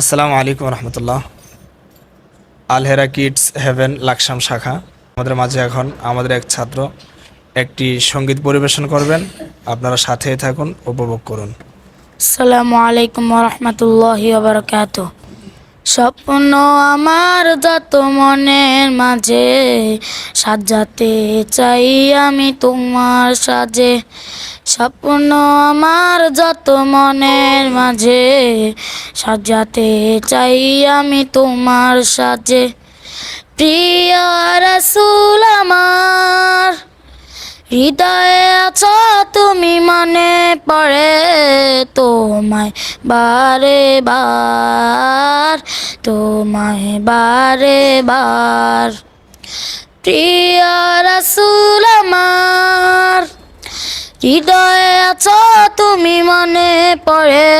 আসসালামু আলাইকুম রহমতুল্লাহ। আলহেরা কিডস হেভেন লাকসাম শাখা। আমাদের মাঝে এখন আমাদের এক ছাত্র একটি সংগীত পরিবেশন করবেন। আপনারা সাথে থাকুন, উপভোগ করুন। আসসালামু আলাইকুম রহমতুল্লাহ বারকাত স্বপ্ন আমার যত মনের মাঝে, সাজাতে চাই আমি তোমার সাজে। স্বপ্ন আমার যত মনের মাঝে, সাজাতে চাই আমি তোমার সাজে। প্রিয় রসুল আমার হৃদয়ে আছো তুমি মনে পড়ে তোমায় বারে বার, তোমায় বারে বার। প্রিয় রসুল আমার, হৃদয়ে আছো তুমি মনে পড়ে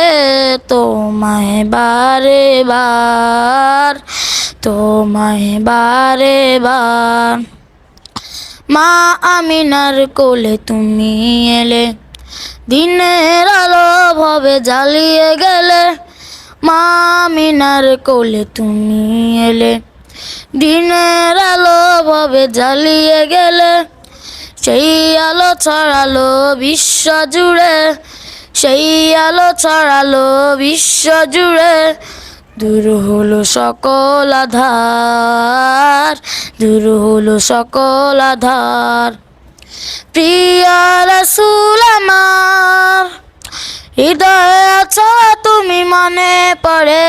তোমায় বারে বার, তোমায় বারে বার। মা আমিনার কোলে তুমি এলে। দিনের আলো ভাবে জ্বালিয়ে গেলে। মা আমিনার কোলে তুমি এলে। দিনের আলো ভাবে জ্বালিয়ে গেলে। সেই আলো ছড়ালো বিশ্ব জুড়ে। সেই আলো ছড়ালো বিশ্ব জুড়ে। দূর হলো সকল আধার, দূর হলো সকল আধার। প্রিয় রসুল আমার, হৃদয়ে আছো তুমি মনে পড়ে,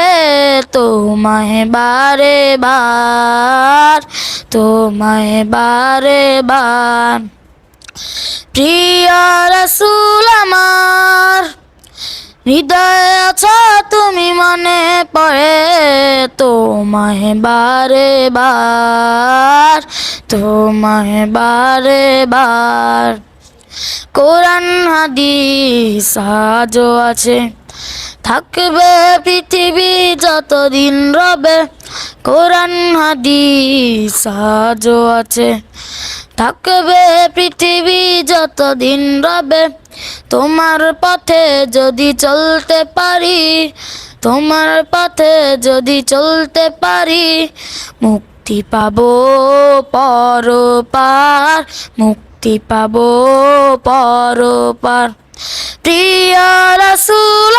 তোমায় বারে বার, তোমায় বারে বার। প্রিয় রসুল হৃদয়ে আছো তুমি মনে পড়ে তোমায় বারে বার, তোমায় বারে বার। কোরআন, হাদিস, আজও আছে। থাকবে পৃথিবী যতদিন রবে। কোরআন, হাদিস আজও আছে। থাকবে পৃথিবী যতদিন রবে। তোমার পথে যদি চলতে পারি, তোমার পথে যদি চলতে পারি, মুক্তি পাবো পরপার, মুক্তি পাবো পরপার। প্রিয় রসুল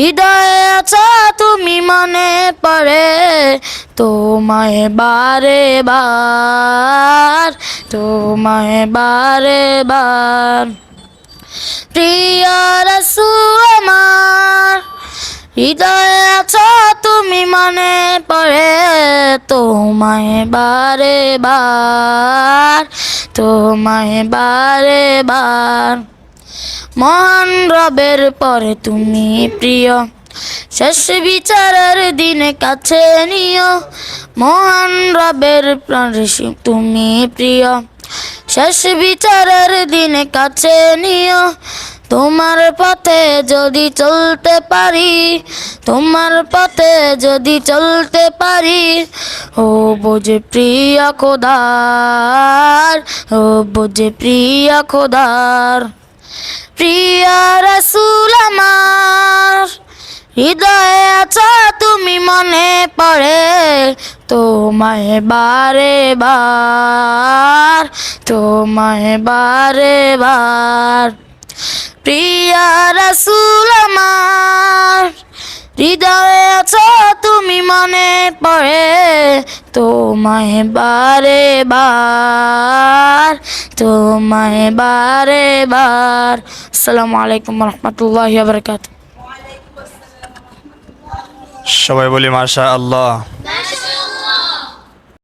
হৃদয়ে আছো তুমি মনে পড়ে। তোমায় বারে বার, তোমায় বারে বার। প্রিয় রসুল আমার, হৃদয়ে আছো তুমি মনে পড়ে। তোমায় বারে বার, তোমায় বারে বার। মহান রবের পরে তুমি প্রিয়। শেষ বিচারের দিনে কাছে নিও। মহান রবের পরে তুমি প্রিয়। শেষ বিচারের দিনে কাছে নিও। তোমার পথে যদি চলতে পারি, তোমার পথে যদি চলতে পারি, ও বোঝে প্রিয় খোদার, ও বোঝে প্রিয় খোদার। প্রিয় রসুল আমার, হৃদয়ে আছো তুমি, মনে পড়ে তোমায় বারে বার তোমায় বারে বার প্রিয় রসুল আমার হৃদয়ে আছো তুমি মনে পড়ে তোমায় বারে বার তোমায় বারে বার। আসসালামু আলাইকুম রহমতুল্লাহ বরকাত সবাই বলি মাশা আল্লাহ